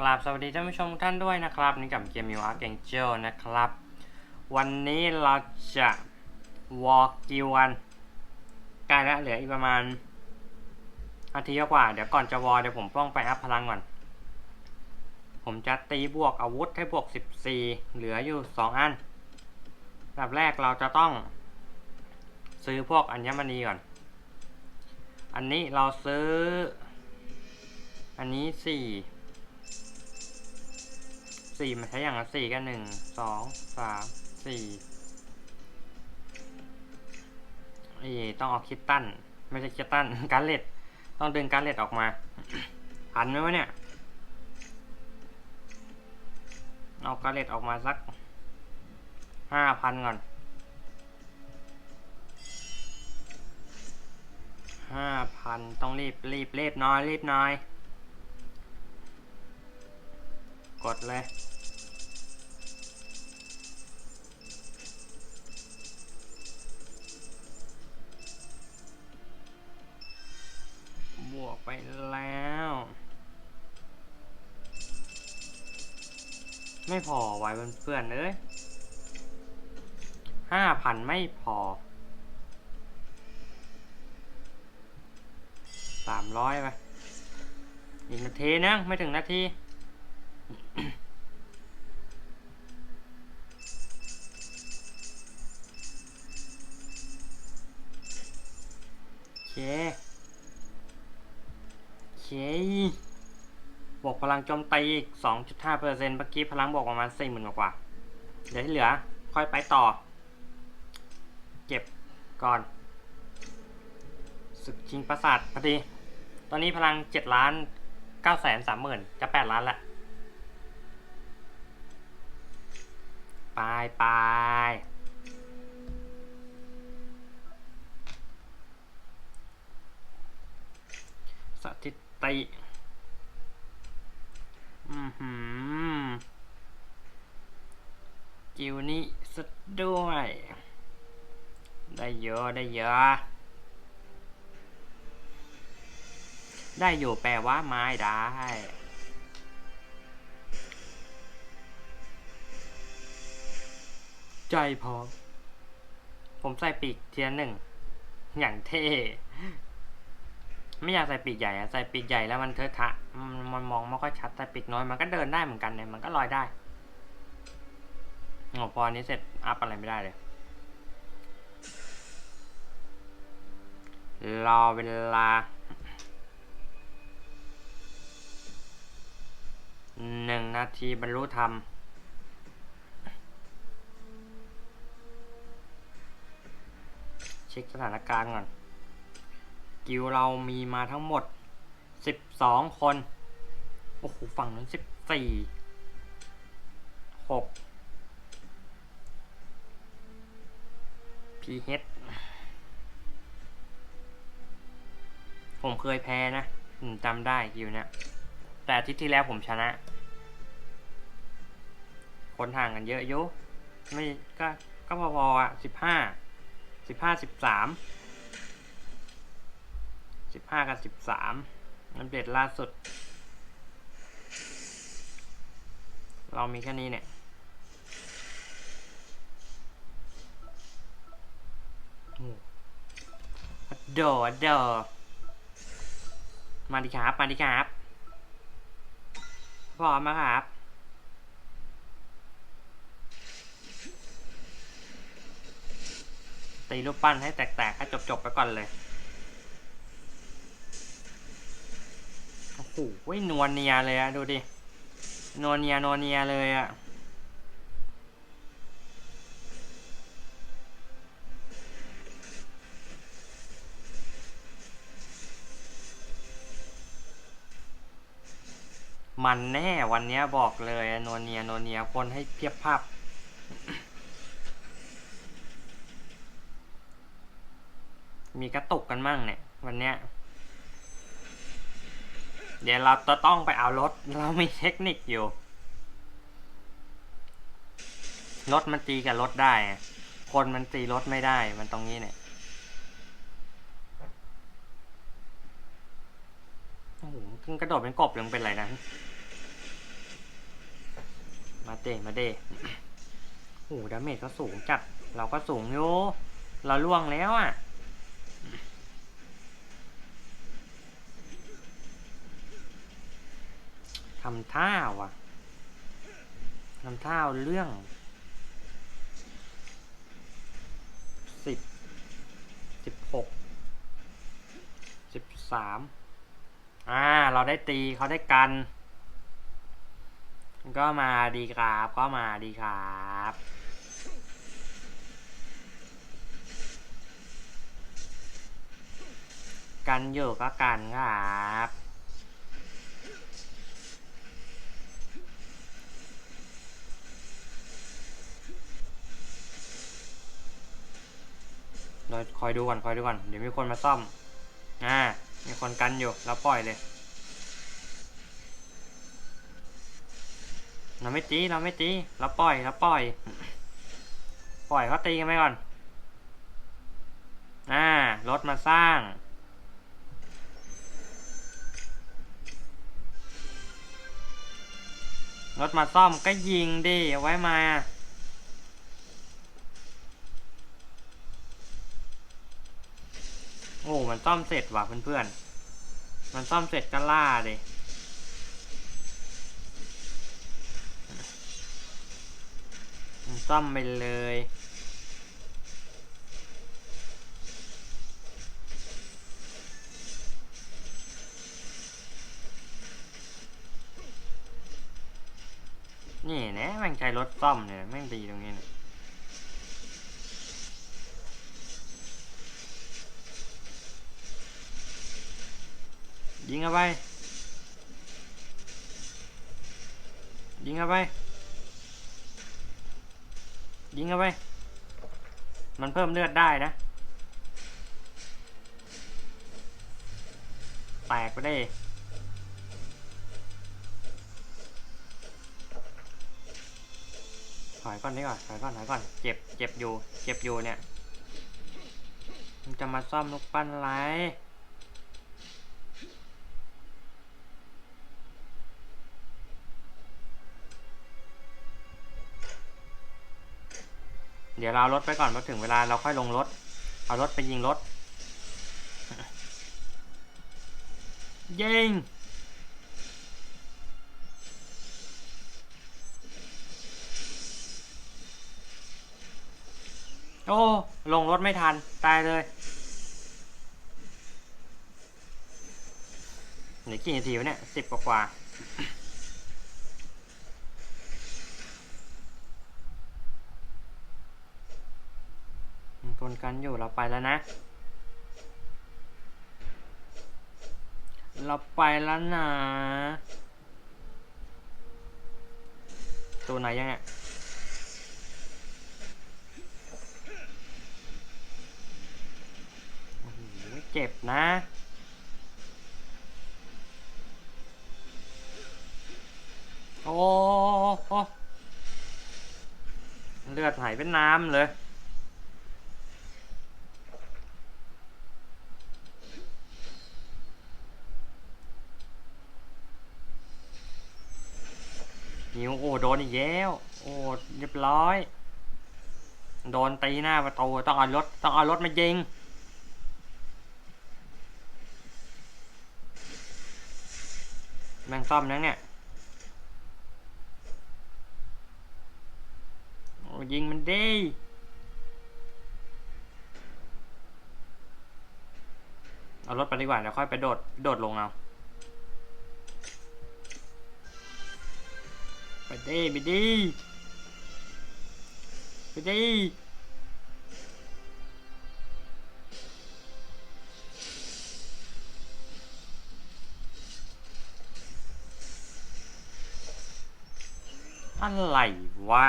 กราบสวัสดีท่านผู้ชมท่านด้วยนะครับนี่กับเกมมิวอาร์เกงเจลนะครับ วันนี้เราจะวอล์กกิวันใกล้แล้วเหลืออีกประมาณนาทีกว่า เดี๋ยวก่อนจะวอลเดี๋ยวผมต้องไปอัพพลังก่อน ผมจะตีบวกอาวุธให้บวก 14 เหลืออยู่ 2 อันแบบแรกเราจะต้อง ซื้อพวกอัญมณีก่อน อันนี้เราซื้อ อันนี้สี่ สี่มันใช้อย่างละสี่กันหนึ่งสองสามสี่เอ้ต้องเอาคิตตันไม่ใช่คิตตันการเล็ดต้องดึงการเล็ดออกมาหันไหมวะเนี่ยเอาการเล็ดออกมาสักห้าพันก่อนห้าพันต้องรีบรีบรีบน้อยรีบน้อย กดเลยบวกไปแล้ว ไม่พอไว้เพื่อนๆเอ้ยห้าพันไม่พอสามร้อยไปอีกนาทีนะไม่ถึงนาที เคโอเค บวกพลังโจมตีอีก 2.5%เมื่อกี้พลังบวกประมาณ 40,000กว่า เดี๋ยวที่เหลือ ค่อยไปต่อ เก็บก่อนศึกชิงปราสาทพอดี ตอนนี้พลัง 7 ล้าน9แสน3หมื่นจะ 8 ล้านละ ไปไปสถิติ อือหือกิวนี่สุดด้วย ได้เยอะ ได้เยอะ ได้อยู่แปลว่าไม้ได้ ใจพร้อม ผมใส่ปีกเทียนหนึ่ง อย่างเท่ ไม่อยากใส่ปีกใหญ่อะใส่ปีกใหญ่แล้วมันเทอะทะ มันมองไม่ค่อยชัด ใส่ปีกน้อยมันก็เดินได้เหมือนกันเนี่ย มันก็ลอยได้โอ้พออันนี้เสร็จอัพอะไรไม่ได้เลย รอเวลาหนึ่งนาทีบรรลุธรรม ช็คสถานการณ์ก่อน กิวเรามีมาทั้งหมด 12 คน โอ้โห ฝั่งนั้น 14 6 PH ผมเคยแพ้นะ ผมจำได้กิวเนี่ย แต่อาทิตย์ที่แล้วผมชนะ คนห่างกันเยอะอยุไม่ก็ก็พอๆอะสิบห้า สิบห้าสิบสามสิบห้ากับสิบสามอัปเดตล่าสุด เรามีแค่นี้เนี่ยโอ้โดดโดมาดิครับ มาดิครับ พร้อมไหมครับ ตีรูปปั้นให้แตกๆให้จบๆไปก่อนเลย โอ้โหนวลเนียเลยอะดูดิ นวลเนียนวลเนียเลยอะมันแน่วันนี้บอกเลยนวลเนียนวลเนียคนให้เพียบภาพ มีกระตุกกันมั่งเนี่ย วันเนี้ย เดี๋ยวเราจะต้องไปเอารถ เรามีเทคนิคอยู่ รถมันตีกับรถได้ คนมันตีรถไม่ได้ มันตรงนี้เนี่ยโอ้โหขึ้นกระโดดเป็นกบหรือมันเป็นอะไรนะ มาเตะมาเดโอ้โหดาเมจก็สูงจัด เราก็สูงอยู่ เราล่วงแล้วอะำท่าว่ะทำท่าเอาเรื่องสิบสิบหกสิบสามอ่า เราได้ตีเขาได้กัน ก็มาดีครับ ก็มาดีครับกันอยู่ก็กันครับ เราคอยดูก่อนคอยดูก่อนเดี๋ยวมีคนมาซ่อม อ่า มีคนกันอยู่แล้วปล่อยเลยเราไม่ตีเราไม่ตีเราปล่อยเราปล่อย ปล่อยเขาตีกันไปก่อน อ่ารถมาสร้างรถมาซ่อมก็ยิงดิเอาไว้มา โอ้มันซ่อมเสร็จว่ะเพื่อนๆ มันซ่อมเสร็จก็ล่าดิมันซ่อมไปเลยนี่นะแม่งใช้รถซ่อมเนี่ยแม่งดีตรงนี้เนี่ย ยิงเข้าไป ยิงเข้าไป ยิงเข้าไป มันเพิ่มเลือดได้นะ แตกไปได้ถอยก่อนดีกว่าถอยก่อนถอยก่อน เจ็บ เจ็บอยู่ เจ็บอยู่เนี่ย มันจะมาซ่อมลูกปั้นไร เดี๋ยวเรารถไปก่อนพอถึงเวลาเราค่อยลงรถ เอารถไปยิงรถ ยิง โอ้ ลงรถไม่ทัน ตายเลยเหลือกี่นาทีวะเนี่ยสิบกว่า กันอยู่เราไปแล้วนะ เราไปแล้วนะตัวไหนยังเนี่ยเจ็บนะโอ้โอ้เลือดไหลเป็นน้ำเลย หิวโอ้โด นอีกแล้วโอ้เรียบร้อย โดนตีหน้าประตูต้องเอารถต้องเอารถมายิงแมงซ่อมยังเนี่ยโอ้ยิงมันดิเอารถไปดีกว่าเดี๋ยวค่อยไปโดดโดดลงเอา ไปดิไปดิไปดิอะไรวะ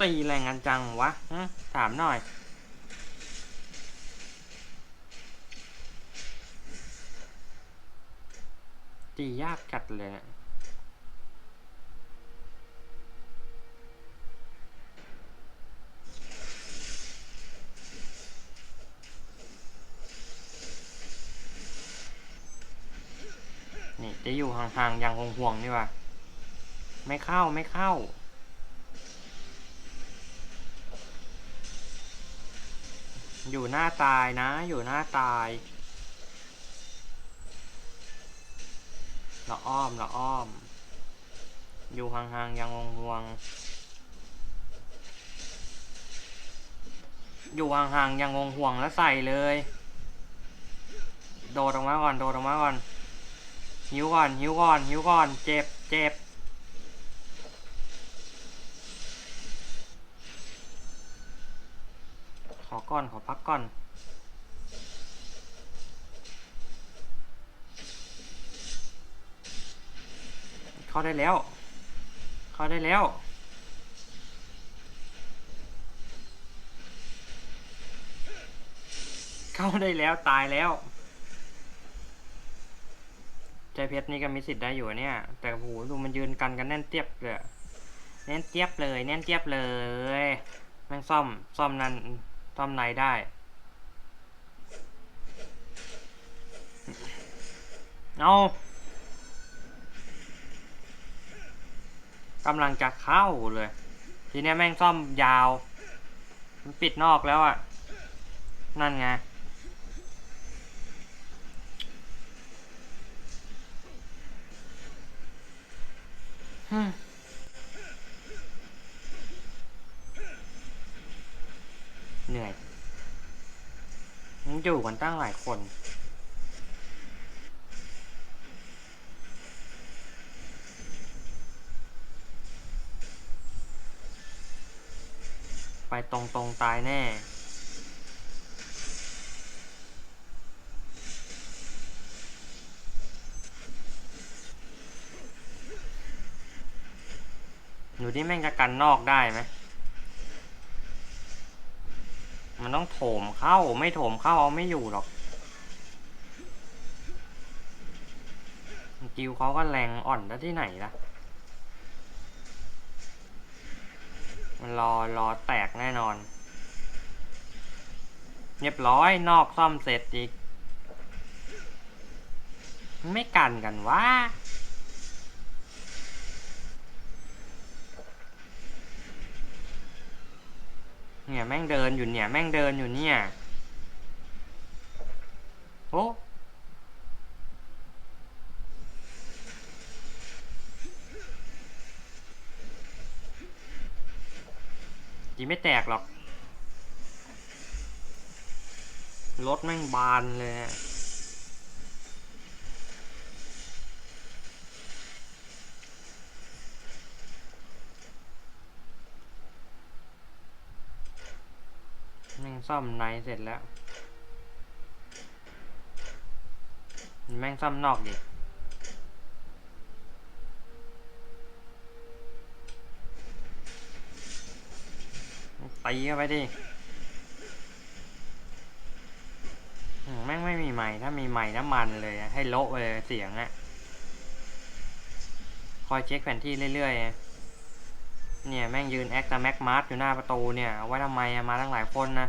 ตีแรงกันจังวะถามหน่อยตียากจัดเลยอะ นี่ จะอยู่ห่างๆอย่างห่วงๆนี่ว่ะไม่เข้าไม่เข้า อยู่หน้าตายนะ อยู่หน้าตายเราอ้อมเราอ้อม อยู่ห่างๆยังห่วงๆอยู่ห่างๆยังห่วงๆแล้วใส่เลย โดดออกมาก่อน โดดออกมาก่อน หิวก่อนหิวก่อนหิวก่อน เจ็บเจ็บขอก่อนขอพักก่อนเข้าได้แล้ว เข้าได้แล้วเข้าได้แล้วตายแล้ว ใจเพชรนี่ก็มีสิทธิ์ได้อยู่เนี่ย แต่โหดูมันยืนกันกันแน่นเตียบเลยแน่นเตียบเลยแน่นเตียบเลยแม่งซ่อมซ่อมนั้นซ่อมไหนได้เอากำลังจะเข้าเลย ทีนี้แม่งซ่อมยาว มันปิดนอกแล้วอะ่ะ นั่นไง เหนื่อยมันอยู่กันตั้งหลายคน ไปตรงตรงตายแน่ หนูที่แม่งจะกันนอกได้ไหมมันต้องโถมเข้าไม่โถมเข้าเอาไม่อยู่หรอกกิวเขาก็แรงอ่อนได้ที่ไหนล่ะ มันรอรอแตกแน่นอน เรียบร้อยนอกซ่อมเสร็จอีก ไม่กันกันวะ เนี่ยแม่งเดินอยู่เนี่ย แม่งเดินอยู่เนี่ยโอ้ยีไม่แตกหรอก รถแม่งบานเลยอะ ซ่อมในเสร็จแล้ว แม่งซ่อมนอกดิตีเข้าไปดิแม่งไม่มีไม้ถ้ามีไม้น้ำมันเลย ให้โละเลยเสียงอะคอยเช็คแผนที่เรื่อยๆอะเนี่ย แม่งยืนแอคตาแม็กมาร์อยู่หน้าประตูเนี่ยเอาไว้ทำไมมาตั้งหลายคนนะ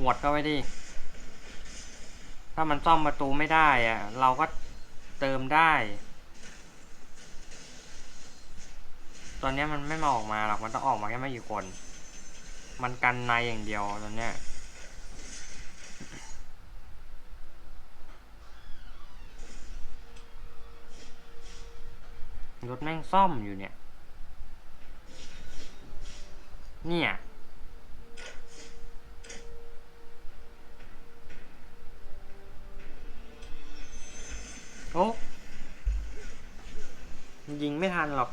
หวดเข้าไปดิ ถ้ามันซ่อมประตูไม่ได้อะเราก็เติมได้ ตอนนี้มันไม่มาออกมาหรอก มันต้องออกมาแค่ไม่กี่คน มันกันในอย่างเดียวตอนเนี้ยรถแม่งซ่อมอยู่เนี่ย เนี่ย ไม่ทันหรอก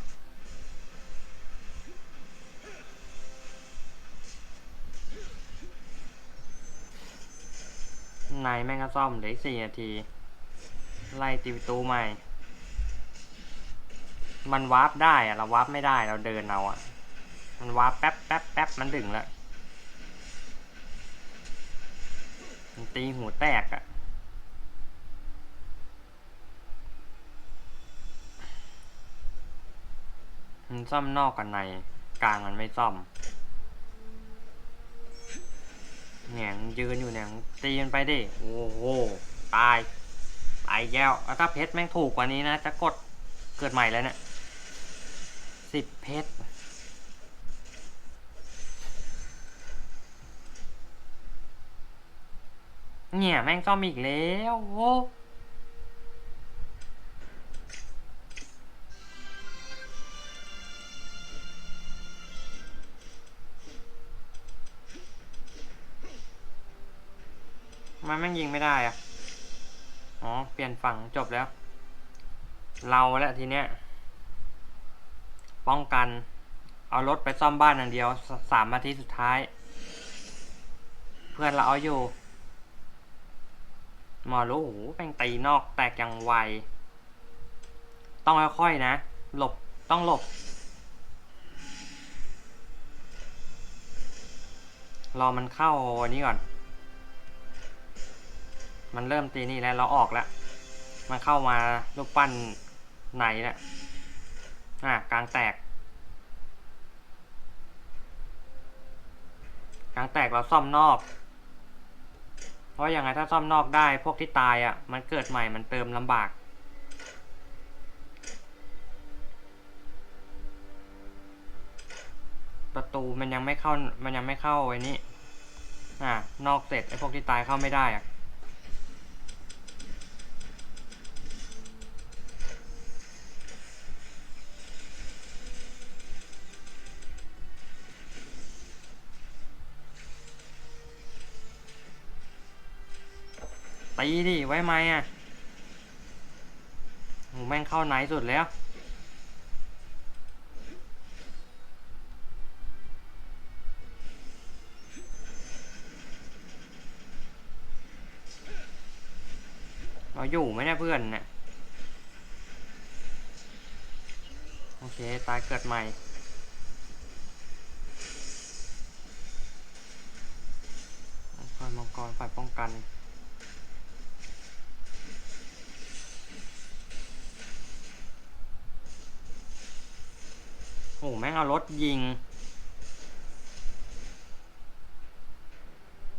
ในแม่งก็ซ่อมเหลืออีกสี่นาที ไล่ตีประตูใหม่ มันวาร์ปได้อะเราวาร์ปไม่ได้เราเดินเอาอะมันวาร์ปแป๊บแป๊บแป๊บมันดึงแล้วมันตีหูแตกอะ มันซ่อมนอกกับใน กลางมันไม่ซ่อมเนี่ยมึงยืนอยู่เนี่ยมึงตีมันไปดิ โอ้โห ตายตายแก้วแล้วถ้าเพชรแม่งถูกกว่านี้นะ จะกดเกิดใหม่แล้วเนี่ยสิบเพชรเนี่ยแม่งซ่อมอีกแล้วโอ้ ไมันแม่งยิงไม่ได้อะอ๋อ เปลี่ยนฝั่งจบแล้ว เราแล้วทีเนี้ย ป้องกัน เอารถไปซ่อมบ้านอย่างเดียวสามนาทีสุดท้าย เพื่อนเราเอาอยู่ หมอรู้โอ้โหแม่งตีนอกแตกอย่างไว ต้องค่อยๆนะ หลบ ต้องหลบ รอมันเข้าอันนี้ก่อน มันเริ่มตีนี่แล้วเราออกแล้ว มันเข้ามาลูกปั้นไหนแล้วอะกลางแตก กลางแตกเราซ่อมนอก เพราะย่างไรถ้าซ่อมนอกได้พวกที่ตายอะ มันเกิดใหม่มันเติมลำบากประตูมันยังไม่เข้า มันยังไม่เข้าไอ้นี่ อะนอกเสร็จไอ้พวกที่ตายเข้าไม่ได้อะ ตีดิไว้ไหมอะโหแม่งเข้าไหนสุดแล้วเราอยู่ไหมเนี่ยเพื่อนเนี่ยโอเค ตายเกิดใหม่ มังกรมังกรฝ่ายป้องกัน อ้แม่งเอารถยิง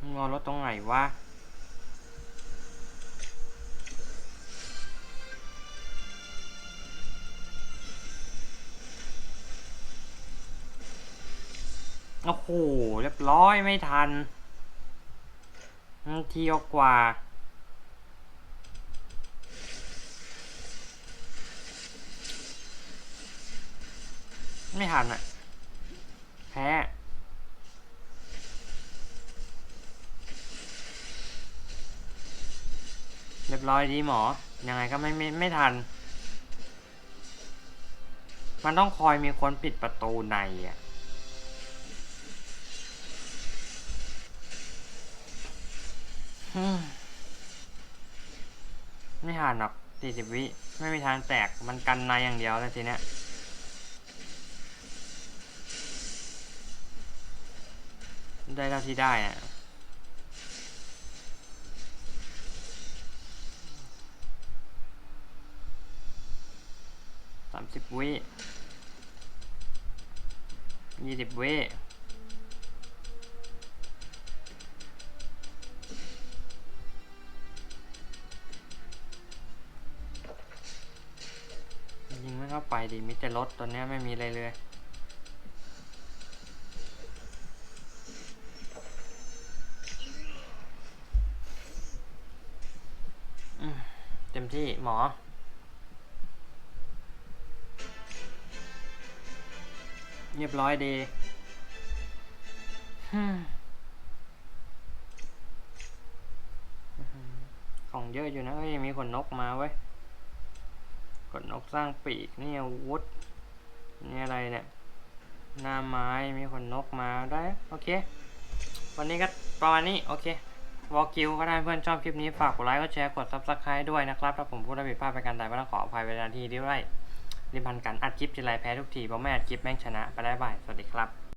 มึงเอารถตรงไหนวะโอ้โห เรียบร้อยไม่ทันทีกว่า ไม่ทันอะแพ้ เรียบร้อยดีหมอ ยังไงก็ไม่ไม่ไม่ทัน มันต้องคอยมีคนปิดประตูในอะไม่ทันหรอกสี่สิบวิ ไม่มีทางแตก มันกันในอย่างเดียวแล้วทีเนี้ย ได้เท่าที่ได้อะสามสิบวิยี่สิบวิยิงไม่เข้าไปดิมิแต่รถตอนเนี้ยไม่มีอะไรเลย อืมเต็มที่ หมอ เรียบร้อยดีฮึ่มอื้อหือของเยอะอยู่นะเอ้ยมีขนนกมาเว้ยขนนกสร้างปีกนี่อาวุธนี่อะไรเนี่ยหน้าไม้มีขนนกมาได้ โอเค วันนี้ก็ประมาณนี้ โอเค วอลกิวก็ได้เพื่อนชอบคลิปนี้ ฝากกดไลค์กดแชร์กดซับสไคร b e ด้วยนะครับ ถ้าผมพูดได้ผิดพลาดไปกันใดก็ต้องขออภัยเวลาที่ด้วยริพันกันอัดคลิปทีไรแพ้ทุกทีเพราะไม่อัดคลิปแม่งชนะไปได้บ่ายสวัสดีครับ